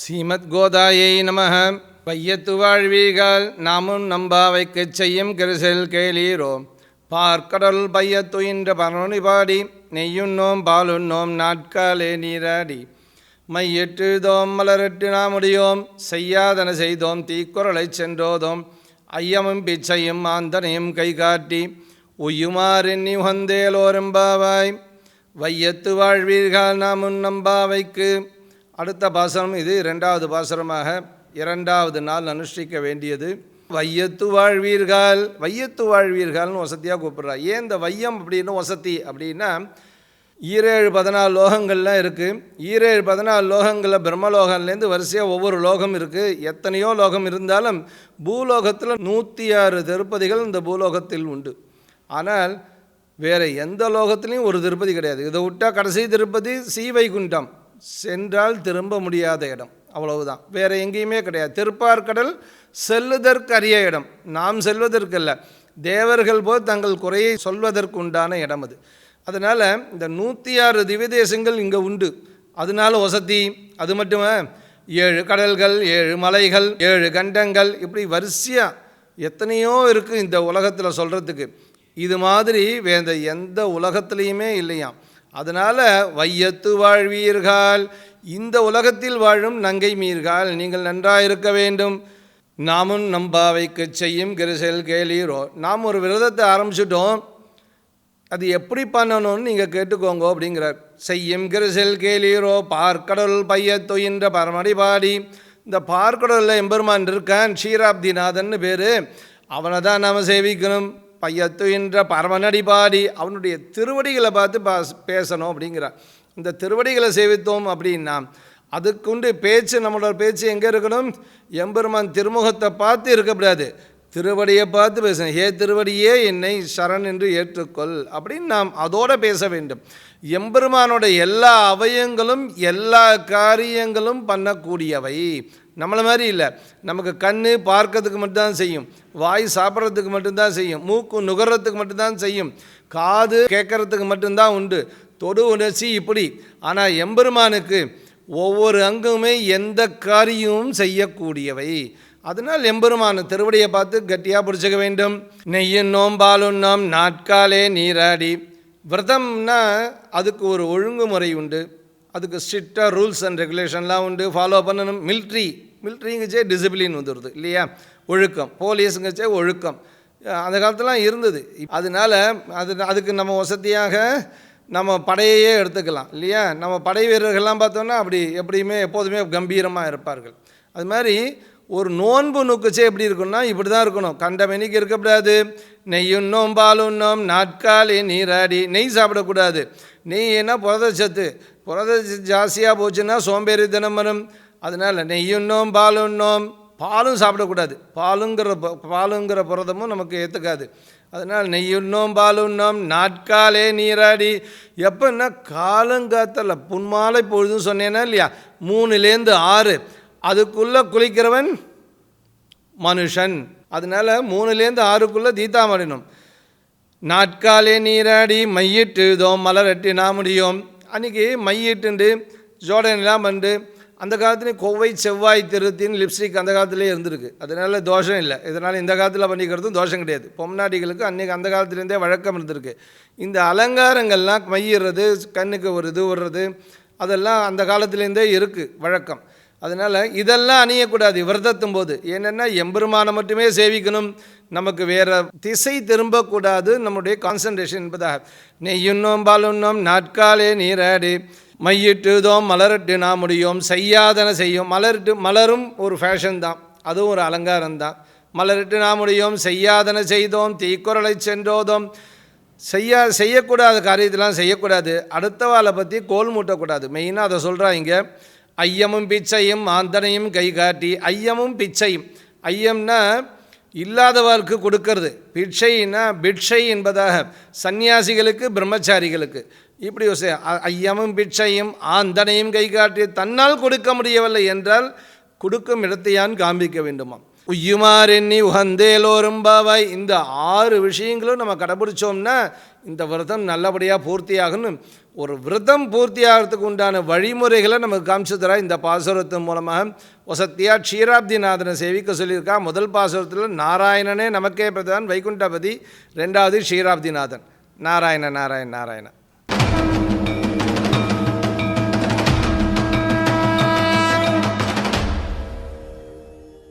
ஸ்ரீமத் கோதாயை நம வையத்து வாழ்வீர்கள் நாமும் நம்பாவைக்குச் செய்யும் கரிசல் கேளீரோம். பார்க்கடல் பையத்து பையத்துயின்ற பரணி பாடி நெய்யுண்ணோம் பாலுண்ணோம் நாட்காலே நீராடி. மையிட்டுதோம் மலரிட்டு நாமுடியோம் செய்யாதன செய்தோம் தீக்குறளைச் சென்றோதோம். ஐயமும் பிச்சையும் ஆந்தனையும் கை காட்டி உய்யுமாறெண்ணி உகந்தேலோரெம்பாவாய் வையத்து வாழ்வீர்கள் நாமும் நம்பாவைக்கு அடுத்த பாசனம் இது இரண்டாவது பாசனமாக இரண்டாவது நாள் அனுஷ்டிக்க வேண்டியது. வையத்து வாழ்வீர்கள் வையத்து வாழ்வீர்கள்னு வசதியாக கூப்பிட்றா. ஏன் இந்த வையம் அப்படின்னு வசதி அப்படின்னா ஈரேழு பதினாலு லோகங்கள்லாம் இருக்குது ஈரேழு பதினாலு லோகங்களில் பிரம்மலோகம்லேருந்து வரிசையாக ஒவ்வொரு லோகம் இருக்குது எத்தனையோ லோகம் இருந்தாலும் பூலோகத்தில் நூற்றி ஆறு திருப்பதிகள் இந்த பூலோகத்தில் உண்டு. ஆனால் வேறு எந்த லோகத்துலேயும் ஒரு திருப்பதி கிடையாது. இதை விட்டால் கடைசி திருப்பதி சீவைகுண்டம். சென்றால் திரும்ப முடியாத இடம். அவ்வளவுதான். வேறு எங்கேயுமே கிடையாது. திருப்பார்கடல் செல்லுதற்கரிய இடம். நாம் செல்வதற்கல்ல. தேவர்கள் போல் தங்கள் குறையை சொல்வதற்கு உண்டான இடம் அது. அதனால் இந்த நூற்றி ஆறு திவ்யதேசங்கள் இங்கே உண்டு. அதனால வசதி அது மட்டுமே? ஏழு கடல்கள் ஏழு மலைகள் ஏழு கண்டங்கள். இப்படி வரிசையாக எத்தனையோ இருக்குது இந்த உலகத்தில் சொல்கிறதுக்கு இது மாதிரி வேந்த எந்த உலகத்துலேயுமே இல்லையாம். அதனால் வையத்து வாழ்வீர்கள் இந்த உலகத்தில் வாழும் நங்கை மீர்கள் நீங்கள் நன்றாக இருக்க வேண்டும். நாமும் நம்பாவைக்கு செய்யும் கிரிசல் கேளீரோ. நாம் ஒரு விரதத்தை ஆரம்பிச்சிட்டோம். அது எப்படி பண்ணணும்னு நீங்கள் கேட்டுக்கோங்க அப்படிங்கிறார். செய்யும் கிரிசல் கேளீரோ. பார்க்கடல் பையத்தொயின்ற பரமடி பாடி. இந்த பார்க்கடலில் எம்பெருமான் இருக்கான் ஷீராப்திநாதன் பேர். அவனை தான் நாம் சேவிக்கணும். பையத்து என்ற பரமநடி பாடி அவனுடைய திருவடிகளை பார்த்து பா பேசணும் அப்படிங்கிறார். இந்த திருவடிகளை சேவித்தோம் அப்படின்னா அதுக்குண்டு பேச்சு நம்மளோட பேச்சு எங்கே இருக்கணும்? எம்பெருமான் திருமுகத்தை பார்த்து இருக்கக்கூடாது திருவடியை பார்த்து பேசணும் ஏ திருவடியே என்னை சரண் என்று ஏற்றுக்கொள். அப்படின்னு நாம் அதோடு பேச வேண்டும். எம்பெருமானோட எல்லா அவயங்களும் எல்லா காரியங்களும் பண்ணக்கூடியவை. நம்மளை மாதிரி இல்லை. நமக்கு கண் பார்க்கறதுக்கு மட்டும்தான் செய்யும். வாய் சாப்பிட்றதுக்கு மட்டும்தான் செய்யும். மூக்கு நுகர்றதுக்கு மட்டும்தான் செய்யும். காது கேட்கறதுக்கு மட்டும்தான் உண்டு. தொடு உணர்ச்சி இப்படி. ஆனால் எம்பெருமானுக்கு ஒவ்வொரு அங்குமே எந்த காரியமும் செய்யக்கூடியவை? அதனால் எம்பெருமான திருவடியை பார்த்து கட்டியாக பிடிச்சிக்க வேண்டும். நெய்யுண்ணோம் பாலுண்ணோம் நாட்காலே நீராடி. விரதம்னா அதுக்கு ஒரு ஒழுங்குமுறை உண்டு. அதுக்கு ஸ்ட்ரிக்டாக ரூல்ஸ் அண்ட் ரெகுலேஷன்லாம் உண்டு. ஃபாலோ பண்ணணும். மில்ட்ரி மில்ட்ரிங்கச்சே டிசிப்ளின் வந்துடுது இல்லையா? ஒழுக்கம். போலீஸுங்கச்சே ஒழுக்கம். அந்த காலத்துலாம் இருந்தது. அதனால் அது அதுக்கு நம்ம வசதியாக நம்ம படையையே எடுத்துக்கலாம் இல்லையா? நம்ம படை வீரர்கள்லாம் பார்த்தோன்னா அப்படி எப்படியுமே எப்போதுமே கம்பீரமாக இருப்பார்கள். அது மாதிரி ஒரு நோன்பு நுக்குச்சே எப்படி இருக்குன்னா இப்படி தான் இருக்கணும். கண்டமெனிக்கு இருக்கக்கூடாது. நெய்யுண்ணோம் பாலுண்ணோம் நாட்காலி நீராடி. நெய் சாப்பிடக்கூடாது. நெய் என்ன புரதச்சத்து புரத ஜாஸ்தியாக போச்சுன்னா சோம்பேறி தினம் வரும். அதனால் நெய்யுண்ணோம் பாலுண்ணோம் பாலும் சாப்பிடக்கூடாது. பாலுங்கிற பாலுங்கிற புரதமும் நமக்கு ஏற்றுக்காது அதனால் நெய்யுண்ணோம் பாலுண்ணோம் நாட்காலே நீராடி. எப்போன்னா காலங்காத்தில் புன்மாலை பொழுதுன்னு சொன்னேன்னா இல்லையா? மூணுலேருந்து ஆறு. அதுக்குள்ளே குளிக்கிறவன் மனுஷன். அதனால் மூணுலேருந்து ஆறுக்குள்ளே தீத்தாமடினோம் நாட்காலே நீராடி மையிட்டுதோம் மலரட்டி நாமுடியோம். அன்றைக்கி மையிட்டுண்டு ஜோடனெலாம் பண்ணு அந்த காலத்துலேயும் கொவ்வை செவ்வாய் திருத்தின் லிப்ஸ்டிக் அந்த காலத்துலேயே இருந்திருக்கு. அதனால் தோஷம் இல்லை. இதனால் இந்த காலத்தில் பண்ணிக்கிறதும் தோஷம் கிடையாது. பொம்நாட்டிகளுக்கு அன்றைக்கி அந்த காலத்துலேருந்தே வழக்கம் இருந்திருக்கு. இந்த அலங்காரங்கள்லாம் மையிடுறது கண்ணுக்கு ஒரு இது விடுறது அதெல்லாம் அந்த காலத்துலேருந்தே இருக்குது வழக்கம். அதனால் இதெல்லாம் அணியக்கூடாது விரதத்தும் போது. என்னென்னா எம்பெருமானை மட்டுமே சேவிக்கணும். நமக்கு வேறு திசை திரும்பக்கூடாது நம்முடைய கான்சன்ட்ரேஷன் என்பதாக. நெய்யுண்ணோம் பாலுண்ணோம் நாட்காலே நீராடி. மையிட்டுதோம் மலரட்டு நான் முடியும். செய்யாதன செய்யும். மலர்ட்டு மலரும் ஒரு ஃபேஷன் தான். அதுவும் ஒரு அலங்காரம் தான். மலரிட்டு நாம் முடியும். செய்யாதன செய்தோம். தீக்குறளை சென்றோதோம். செய்யா செய்யக்கூடாத. காரியத்தெல்லாம் செய்யக்கூடாது. அடுத்தவாளை பற்றி கோல் மூட்டக்கூடாது. மெயினாக அதை சொல்கிறாங்க ஐயமும் பிச்சையும் ஆந்தனையும் கை காட்டி ஐயமும் பிச்சையும். ஐயம்னா இல்லாதவருக்கு கொடுக்கறது. பிட்சைன்னா பிட்சை என்பதாக. சந்நியாசிகளுக்கு பிரம்மச்சாரிகளுக்கு. இப்படி ஒரு ஐயமும் பிட்சையும் ஆந்தனையும் கை காட்டி தன்னால் கொடுக்க முடியவில்லை என்றால் கொடுக்கும் இடத்தையான் காண்பிக்க வேண்டுமாம்? உய்யுமார் எண்ணி உகந்தேலோரும் பாவாய் இந்த ஆறு விஷயங்களும் நம்ம கடைபிடிச்சோம்னா இந்த விரதம் நல்லபடியாக பூர்த்தியாகணும். ஒரு விரதம் பூர்த்தியாகிறதுக்கு உண்டான வழிமுறைகளை நமக்கு காமிச்சு தரா இந்த பாசுரத்தின் மூலமாக வசத்தியா க்ஷீராப்திநாதனை சேவிக்க சொல்லியிருக்கா. முதல் பாசுரத்தில் நாராயணனே நமக்கே பிரதான் வைகுண்டபதி ரெண்டாவது க்ஷீராப்திநாதன். நாராயண நாராயண நாராயணன்